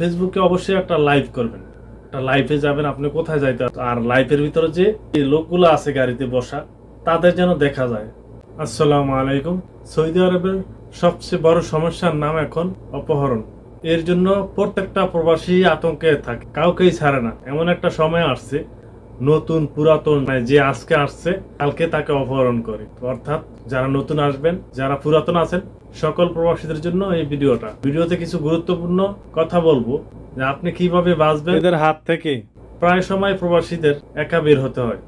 ফেসবুকে অবশ্যই একটা লাইভ করবেন। একটা লাইভে যাবেন, আপনি কোথায় যাইতে আর লাইভের ভিতরে যে লোকগুলো আছে গাড়িতে বসা, তাদের যেন দেখা যায়। আসসালামু আলাইকুম। সৌদি আরবের সবচেয়ে বড় সমস্যার নাম এখন অপহরণ। এর জন্য প্রত্যেকটা প্রবাসী আতঙ্কে থাকে। কাউকেই ছাড়ে না। এমন একটা সময় আসছে নতুন পুরাতন মানে যে আজকে আসছে কালকে তাকে অপহরণ করে। অর্থাৎ যারা নতুন আসবেন যারা পুরাতন আছেন সকল প্রবাসীদের জন্য এই ভিডিওটা। ভিডিওতে কিছু গুরুত্বপূর্ণ কথা বলব যে আপনি কীভাবে বাঁচবেন। এদের হাত থেকে। প্রায় সময় প্রবাসীদের একা বের হতে হয়।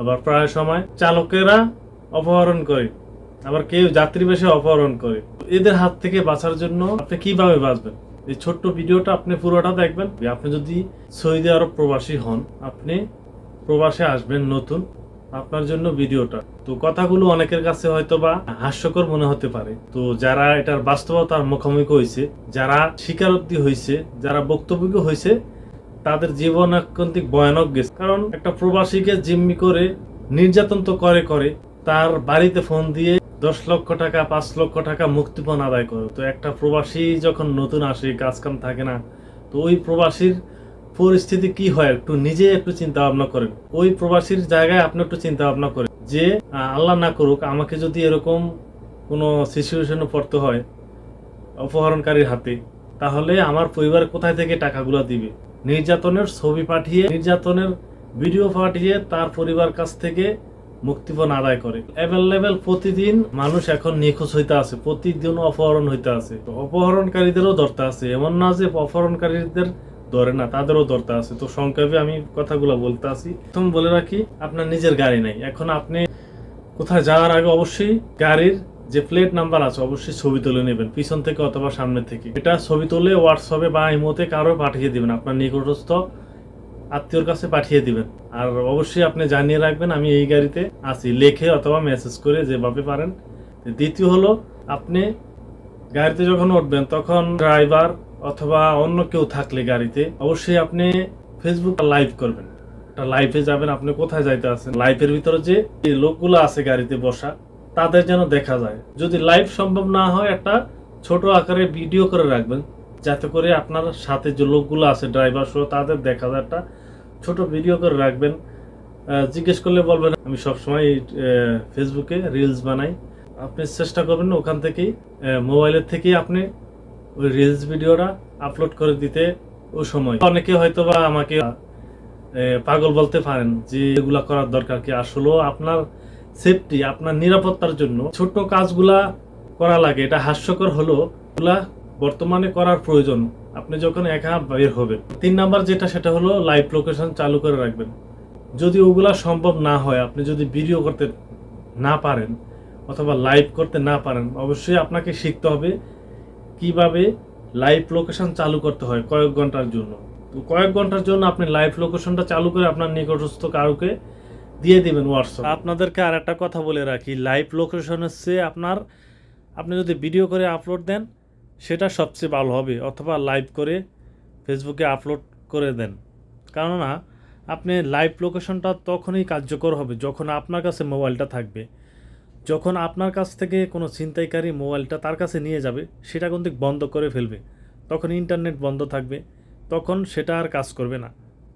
আবার প্রায় সময় চালকেরা অপহরণ করে। আবার কেউ যাত্রী বেশি অপহরণ করে। এদের হাত থেকে বাঁচার জন্য আপনি কীভাবে বাঁচবেন? এই ছোট্ট ভিডিওটা আপনি পুরোটা দেখবেন। আপনি যদি সৌদি আরব প্রবাসী হন আপনি প্রবাসে আসবেন নতুন, আপনার জন্য ভিডিওটা। তো কথাগুলো অনেকের কাছে হয়তো বা হাস্যকর মনে হতে পারে। তো যারা এটার বাস্তবতার মুখোমুখি হয়েছে, যারা স্বীকারোক্তি হয়েছে, যারা বক্তব্য হয়েছে, তাদের জীবন অত্যন্তিক ভয়ানক গেছে। কারণ একটা প্রবাসীকে জিম্মি করে, নির্যাতন তো করে করে, তার বাড়িতে ফোন দিয়ে দশ লক্ষ টাকা, পাঁচ লক্ষ টাকা মুক্তিপণ আদায় করে। তো একটা প্রবাসী যখন নতুন আসে, কাজ কাম থাকে না, তো ওই প্রবাসীর পরিস্থিতি কি হয় একটু নিজে একটু চিন্তা ভাবনা করেন। ওই প্রবাসীর জায়গায় আপনি একটু চিন্তা ভাবনা করেন যে আল্লাহ না করুক, আমাকে যদি এরকম কোনো সিচুয়েশনে পড়তে হয় অপহরণকারীর হাতে, তাহলে আমার পরিবার কোথায় থেকে টাকাগুলো দিবে? নির্যাতনের ছবি পাঠিয়ে, নির্যাতনের ভিডিও পাঠিয়ে তার পরিবার কাছ থেকে মুক্তিপণ আদায় করে। অ্যাভেলেবেল প্রতিদিন মানুষ এখন নিখোঁজ হইতে আছে প্রতিদিন অপহরণ হইতে আছে। অপহরণকারীদেরও ধরতে আছে। এমন না যে অপহরণকারীদের ধরে না, তাদেরও ধরতে আছে। তো সংক্ষেপে আমি কথাগুলো বলতে আসি প্রথম বলে রাখি, আপনার নিজের গাড়ি নাই। এখন আপনি কোথায় যাওয়ার আগে অবশ্যই গাড়ির যে প্লেট নাম্বার আছে, অবশ্যই ছবি তুলে নেবেন, পিছন থেকে অথবা সামনে থেকে। এটা ছবি তুলে হোয়াটসঅ্যাপে বা ইমোতে কারও পাঠিয়ে দিবেন, আপনার নিকটস্থ আত্মীয়র কাছে পাঠিয়ে দিবেন। আর অবশ্যই আপনি জানিয়ে রাখবেন, আমি এই গাড়িতে আছি। লেখে অথবা মেসেজ করে যেভাবে পারেন। দ্বিতীয় হলো, আপনি গাড়িতে যখন উঠবেন, তখন ড্রাইভার অথবা অন্য কেউ থাকলে গাড়িতে, অবশ্যই আপনি ফেসবুক লাইভ করবেন। লাইভে যাবেন, আপনি কোথায় যাইতে আছেন? লাইভের ভিতরে যে লোকগুলো আছে গাড়িতে বসা, তাদের যেন দেখা যায়। যদি লাইভ সম্ভব না হয়, একটা ছোট আকারে ভিডিও করে রাখবেন, যাতে করে আপনার সাথে যে লোকগুলো আছে ড্রাইভার সহ তাদের দেখা যায় একটা ছোট ভিডিও করে রাখবেন। জিজ্ঞেস করলে বলবেন, আমি সবসময় ফেসবুকে রিলস বানাই। আপনি চেষ্টা করবেন ওখান থেকেই মোবাইলের থেকেই আপনি ওই রিলস ভিডিওটা আপলোড করে দিতে ও সময়। অনেকে হয়তো বা আমাকে পাগল বলতে পারেন যে এগুলা করার দরকার কি? আসলেও আপনার সেফটি আপনার নিরাপত্তার জন্য ছোট্ট কাজগুলা করা লাগে। এটা হাস্যকর হলো এগুলা বর্তমানে করার প্রয়োজন। আপনি যখন একা বের হবেন, তিন নাম্বার যেটা, সেটা হলো লাইভ লোকেশন চালু করে রাখবেন। যদি ওগুলা সম্ভব না হয়, আপনি যদি ভিডিও করতে না পারেন অথবা লাইভ করতে না পারেন, অবশ্যই আপনাকে শিখতে হবে কীভাবে লাইভ লোকেশন চালু করতে হয় কয়েক ঘণ্টার জন্য? তো কয়েক ঘণ্টার জন্য আপনি লাইভ লোকেশনটা চালু করে আপনার নিকটস্থ কাউকে দিয়ে দিবেন হোয়াটসঅ্যাপ আপনাদেরকে আর একটা কথা বলে রাখি লাইভ লোকেশন হচ্ছে আপনার, আপনি যদি ভিডিও করে আপলোড দেন, সেটা সবচেয়ে ভালো হবে, অথবা লাইভ করে ফেসবুকে আপলোড করে দেন। কেননা, আপনি লাইভ লোকেশনটা তখনই কার্যকর হবে যখন আপনার কাছে মোবাইলটা থাকবে। যখন আপনার কাছ থেকে কোনো ছিনতাইকারী মোবাইলটা তার কাছে নিয়ে যাবে, সেটা কিন্তু বন্ধ করে ফেলবে। তখন ইন্টারনেট বন্ধ থাকবে। তখন সেটা আর কাজ করবে না।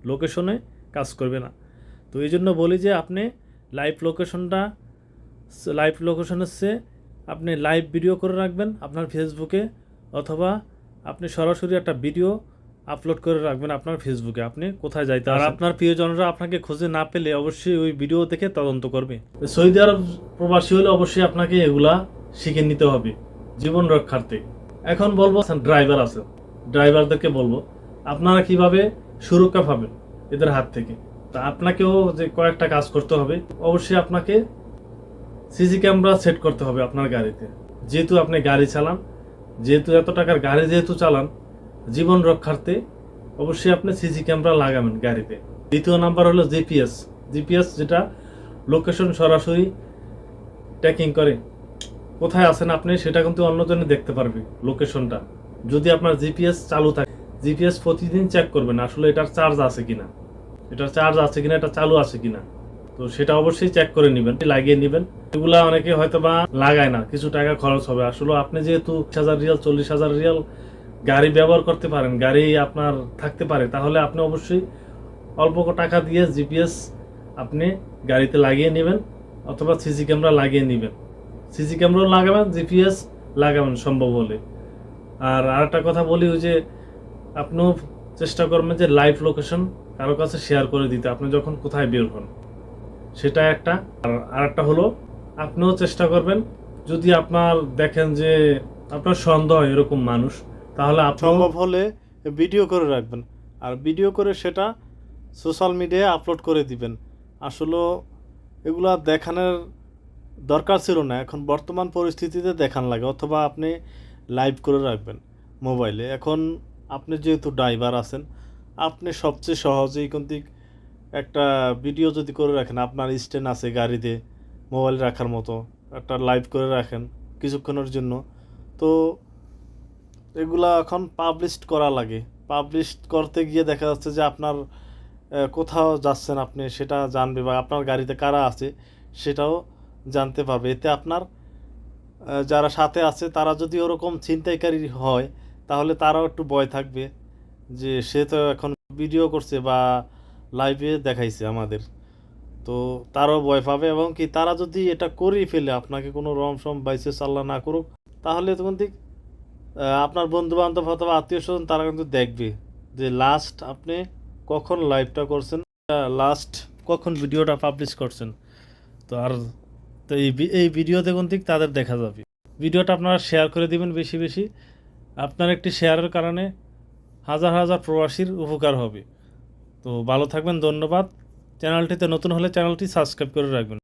লোকেশনে কাজ করবে না। তো এই জন্য বলি যে আপনি লাইভ লোকেশনটা, লাইভ লোকেশনের হচ্ছে আপনি লাইভ ভিডিও করে রাখবেন আপনার ফেসবুকে, অথবা আপনি সরাসরি একটা ভিডিও আপলোড করে রাখবেন আপনার ফেসবুকে আপনি কোথায় যাইতে আর আপনার প্রিয়জনরা আপনাকে খুঁজে না পেলে অবশ্যই ওই ভিডিও দেখে তদন্ত করবে। সৌদি আরব প্রবাসী হলে অবশ্যই আপনাকে এগুলা শিখে নিতে হবে জীবন রক্ষার্থে। এখন বলব ড্রাইভার আছে। ড্রাইভারদেরকে বলব আপনারা কীভাবে সুরক্ষা পাবেন এদের হাত থেকে? তা আপনাকেও যে কয়েকটা কাজ করতে হবে অবশ্যই আপনাকে সিসি ক্যামেরা সেট করতে হবে আপনার গাড়িতে। যেহেতু আপনি গাড়ি চালান যেহেতু এত টাকার গাড়ি যেহেতু চালান জীবন রক্ষার্থে অবশ্যই আপনি সিসি ক্যামেরা লাগাবেন গাড়িতে। দ্বিতীয় নাম্বার হলো জিপিএস জিপিএস যেটা লোকেশন সরাসরি ট্র্যাকিং করে। কোথায় আছেন আপনি সেটা কিন্তু অন্যজনে দেখতে পারবে লোকেশনটা যদি আপনার জিপিএস চালু থাকে জিপিএস প্রতিদিন চেক করবেন আসলে এটার চার্জ আছে কিনা। এটার চার্জ আছে কিনা, এটা চালু আছে কিনা। তো সেটা অবশ্যই চেক করে নেবেন, লাগিয়ে নেবেন। এগুলা অনেকে হয়তো বা লাগায় না, কিছু টাকা খরচ হবে। আসলে আপনি যেহেতু হাজার রিয়াল, চল্লিশ হাজার রিয়াল গাড়ি ব্যবহার করতে পারেন, গাড়ি আপনার থাকতে পারে, তাহলে আপনি অবশ্যই অল্প টাকা দিয়ে জিপিএস আপনি গাড়িতে লাগিয়ে নেবেন অথবা সিসি ক্যামেরা লাগিয়ে নেবেন। সিসি ক্যামেরাও লাগাবেন জিপিএস লাগাবেন সম্ভব হলে। আর আরেকটা কথা বলি, ওই যে আপনিও চেষ্টা করবেন যে লাইভ লোকেশন কারও কাছে শেয়ার করে দিতে, আপনি যখন কোথায় বের হন, সেটা একটা। আর আরেকটা হলো, আপনিও চেষ্টা করবেন, যদি আপনার দেখেন যে আপনার সন্দেহ এরকম মানুষ তাহলে সম্ভব হলে ভিডিও করে রাখবেন। আর ভিডিও করে সেটা সোশ্যাল মিডিয়ায় আপলোড করে দিবেন। আসলে এগুলা দেখানোর দরকার ছিল না। এখন বর্তমান পরিস্থিতিতে দেখান লাগে, অথবা আপনি লাইভ করে রাখবেন মোবাইলে। এখন আপনি যেহেতু ড্রাইভার আছেন, আপনি সবচেয়ে সহজেই কিন্তু একটা ভিডিও যদি করে রাখেন, আপনার স্ট্যান্ড আছে গাড়িতে, মোবাইল রাখার মতো, একটা লাইভ করে রাখেন কিছুক্ষণের জন্য, তো এগুলা এখন পাবলিশ করা লাগে। পাবলিশ করতে গিয়ে দেখা যাচ্ছে যে আপনার কোথাও যাচ্ছেন আপনি, সেটা জানবে বা আপনার গাড়িতে কারা আছে, সেটাও জানতে পারবে। এতে আপনার যারা সাথে আছে, তারা যদি ওরকম ছিনতাইকারী হয়, তাহলে তারাও একটু ভয় থাকবে যে সে তো এখন ভিডিও করছে বা লাইভে দেখাইছে আমাদের। তো তারাও ভয় পাবে এবং কি তারা যদি এটা করেই ফেলে, আপনাকে কোনো রম সম বাইসে চাল্লা না করুক, তাহলে তখন ঠিক আপনার বন্ধু বান্ধব অথবা আত্মীয় স্বজন তারা কিন্তু দেখবে যে লাস্ট আপনি কখন লাইভটা করছেন লাস্ট কখন ভিডিওটা পাবলিশ করছেন। তো আর তো এই এই ভিডিও দেখুন ঠিক তাদের দেখা যাবে। ভিডিওটা আপনারা শেয়ার করে দিবেন বেশি বেশি। আপনার একটি শেয়ারের কারণে হাজার হাজার প্রবাসীর উপকার হবে। তো ভালো থাকবেন, ধন্যবাদ। চ্যানেলটিতে নতুন হলে চ্যানেলটি সাবস্ক্রাইব করে রাখবেন।